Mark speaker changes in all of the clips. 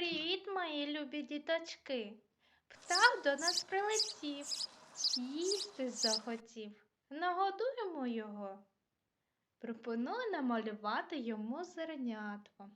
Speaker 1: Привіт, мої любі діточки. Птах до нас прилетів, їсти захотів. Нагодуємо його. Пропоную намалювати йому зернятко.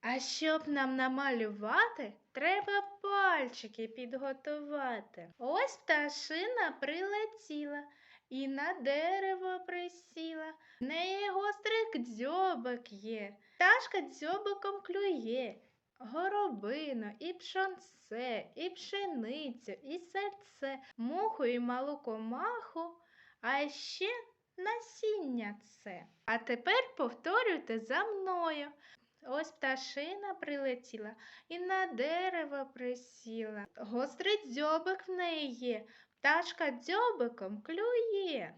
Speaker 1: А щоб нам намалювати, треба пальчики підготувати. Ось пташина прилетіла і на дерево присіла. В неї гострий дзьобик є. Пташка дзьобиком клює. Горобину, і пшонце, і пшеницю, і сальце, муху і малу комаху, а ще насіння це. А тепер повторюйте за мною. Ось пташина прилетіла і на дерево присіла. Гострий дзьобик в неї є, пташка дзьобиком клює.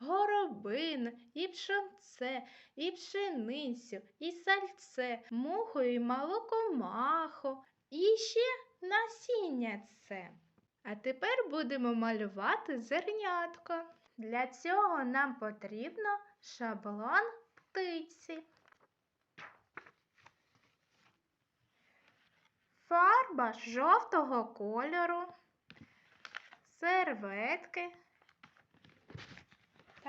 Speaker 1: Горобину, і пшонце, і пшеницю, і сальце, муху і малу комаху, і ще насіння це. А тепер будемо малювати зернятко. Для цього нам потрібно шаблон птиці. Фарба жовтого кольору, серветки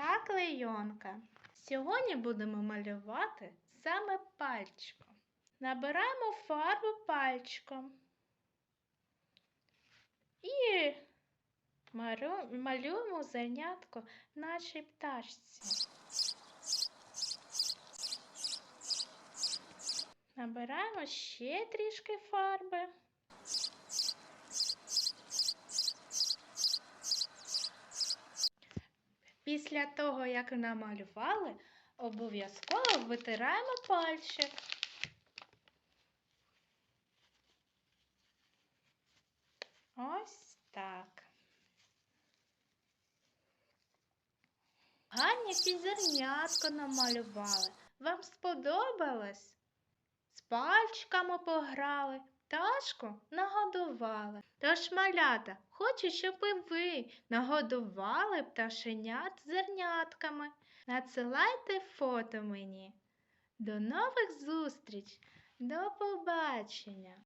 Speaker 1: та клейонка. Сьогодні будемо малювати саме пальчиком. Набираємо фарбу пальчиком і малюємо зернятко нашій пташці. Набираємо ще трішки фарби. Після того, як намалювали, обов'язково витираємо пальчик. Ось так. Гарні зернятко намалювали. Вам сподобалось? З пальчиками пограли, пташку нагодували. Тож, малята, хочу, щоб і ви нагодували пташенят зернятками. Надсилайте фото мені. До нових зустріч! До побачення!